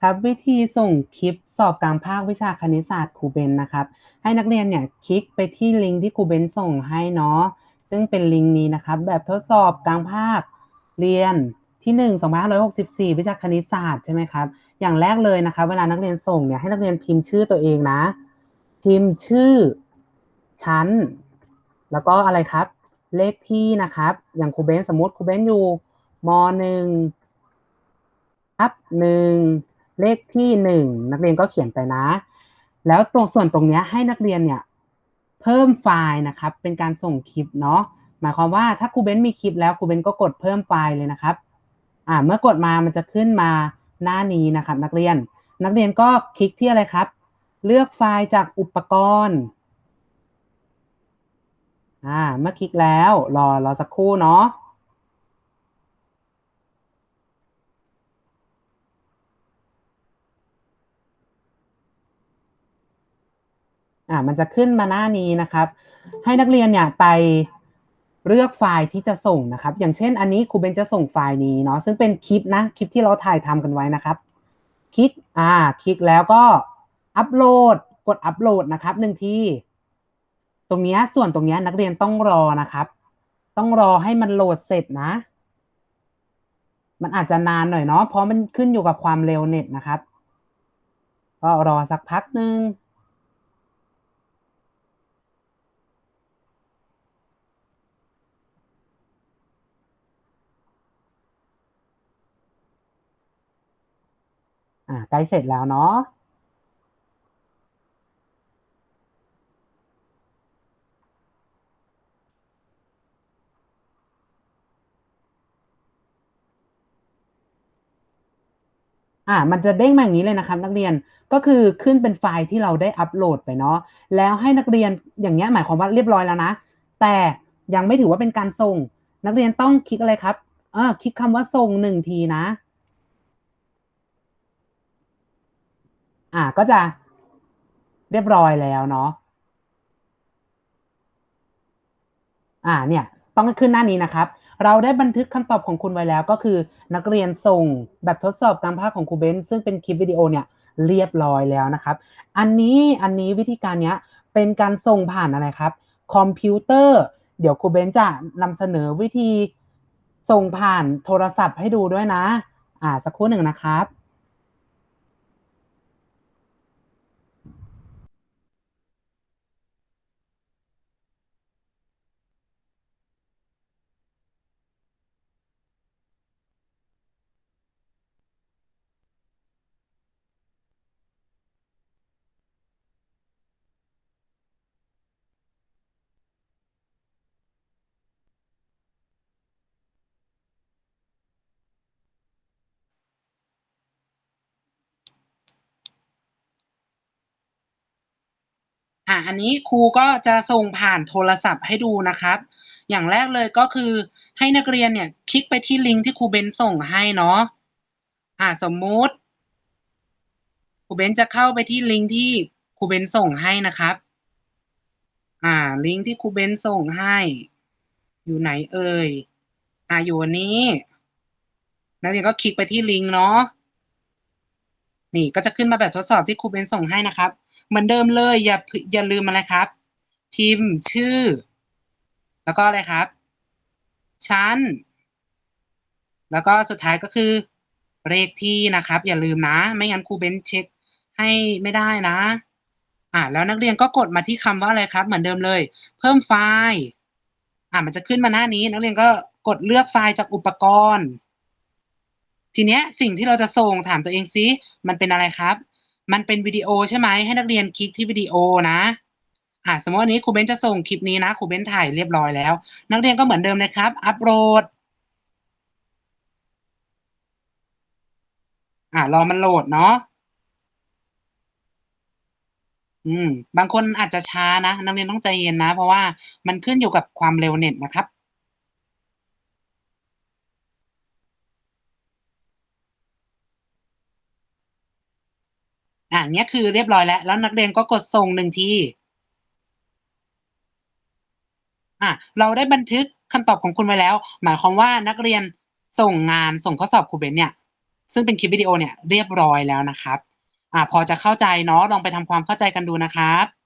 ครับวิธีส่งคลิปสอบกลางภาควิชาคณิตศาสตร์ครูเบนนะครับ ให้นักเรียนเนี่ยคลิกไปที่ลิงก์ที่ครูเบนส่งให้เนาะซึ่งเป็นลิงก์นี้นะครับ แบบทดสอบกลางภาคเรียนที่ 1 2564 วิชาคณิตศาสตร์ใช่ไหมครับ อย่างแรกเลยนะครับ เวลานักเรียนส่งเนี่ยให้นักเรียนพิมพ์ชื่อตัวเองนะ พิมพ์ชื่อชั้น แล้วก็อะไรครับ เลขที่นะครับ อย่างครูเบนสมมติครูเบนอยู่มหนึ่งทับหนึ่ง เลขที่หนึ่งนักเรียนก็เขียนไปนะ แล้วตรงส่วนตรงนี้ให้นักเรียนเนี่ยเพิ่มไฟล์นะครับ เป็นการส่งคลิปเนาะหมายความว่าถ้าครูเบนมีคลิปแล้วครูเบนก็กดเพิ่มไฟล์เลยนะครับอ่าเมื่อกดมามันจะขึ้นมาหน้านี้นะครับ นักเรียนนักเรียนก็คลิกที่อะไรครับ เลือกไฟล์จากอุปกรณ์อ่าเมื่อคลิกแล้วรอรอสักครู่เนาะ อ่ามันจะขึ้นมาหน้านี้นะครับ ให้นักเรียนเนี่ยไปเลือกไฟล์ที่จะส่งนะครับ อย่างเช่น อันนี้ครูเบนจะส่งไฟล์นี้เนาะซึ่งเป็นคลิปนะคลิปที่เราถ่ายทำกันไว้นะครับ คลิกอ่า คลิกแล้วก็อัปโหลดกดอัปโหลดนะครับหนึ่งที่ตรงนี้ส่วนตรงนี้นักเรียนต้องรอนะครับ ต้องรอให้มันโหลดเสร็จนะ มันอาจจะนานหน่อยเนาะเพราะมันขึ้นอยู่กับความเร็วเน็ตนะครับ ก็รอสักพักหนึ่ง อ่าใกล้เสร็จแล้วเนาะอ่ามันจะเด้งมาอย่างนี้เลยนะครับนักเรียนก็คือขึ้นเป็นไฟล์ที่เราได้อัปโหลดไปเนาะแล้วให้นักเรียนอย่างเงี้ยหมายความว่าเรียบร้อยแล้วนะ แต่ยังไม่ถือว่าเป็นการส่ง นักเรียนต้องคลิกอะไรครับเออคลิกคำว่าส่งหนึ่งทีนะ อ่าก็จะเรียบร้อยแล้วเนาะอ่าเนี่ยต้องขึ้นหน้านี้นะครับ เราได้บันทึกคำตอบของคุณไว้แล้ว ก็คือนักเรียนส่งแบบทดสอบกางภาคของครูเบนซ์ซึ่งเป็นคลิปวิดีโอเนี่ยเรียบร้อยแล้วนะครับ อันนี้อันนี้วิธีการเนี้ยเป็นการส่งผ่านอะไรครับ คอมพิวเตอร์ เดี๋ยวครูเบนซ์จะนำเสนอวิธีส่งผ่านโทรศัพท์ให้ดูด้วยนะ อ่าสักครู่หนึ่งนะครับ อะอันนี้ครูก็จะส่งผ่านโทรศัพท์ให้ดูนะครับ อย่างแรกเลยก็คือให้นักเรียนเนี่ยคลิกไปที่ลิงก์ที่ครูเบนส่งให้เนาะอ่าสมมุติครูเบนจะเข้าไปที่ลิงก์ที่ครูเบนส่งให้นะครับ อ่า ลิงก์ที่ครูเบนส่งให้ อยู่ไหนเอ่ย อ่าอยู่อันนี้ นักเรียนก็คลิกไปที่ลิงก์เนาะ นี่ก็จะขึ้นมาแบบทดสอบที่ครูเบนส่งให้นะครับ เหมือนเดิมเลย อย่าอย่าลืมอะไรครับ พิมพ์ชื่อ แล้วก็อะไรครับ ชั้น แล้วก็สุดท้ายก็คือเลขที่นะครับ อย่าลืมนะ ไม่งั้นครูเบนเช็คให้ไม่ได้นะ อ่าแล้วนักเรียนก็กดมาที่คำว่าอะไรครับ เหมือนเดิมเลย เพิ่มไฟล์ อ่ามันจะขึ้นมาหน้านี้ นักเรียนก็กดเลือกไฟล์จากอุปกรณ์ ทีเนี้ยสิ่งที่เราจะส่งถามตัวเองซิมันเป็นอะไรครับ มันเป็นวิดีโอใช่ไหมให้นักเรียนคลิกที่วิดีโอนะอ่าสมมติวันนี้ครูเบนจะส่งคลิปนี้นะครูเบนถ่ายเรียบร้อยแล้ว นักเรียนก็เหมือนเดิมเลยครับ อัปโหลดอ่ารอมันโหลดเนาะอืมบางคนอาจจะช้านะ นักเรียนต้องใจเย็นนะ เพราะว่ามันขึ้นอยู่กับความเร็วเน็ตนะครับ อะเนี้ยคือเรียบร้อยแล้ว แล้วนักเรียนก็กดส่งหนึ่งทีอะเราได้บันทึกคำตอบของคุณไว้แล้ว หมายความว่านักเรียนส่งงานส่งข้อสอบครูเบนเนี่ย ซึ่งเป็นคลิปวิดีโอเนี่ยเรียบร้อยแล้วนะครับอ่าพอจะเข้าใจเนาะลองไปทำความเข้าใจกันดูนะครับ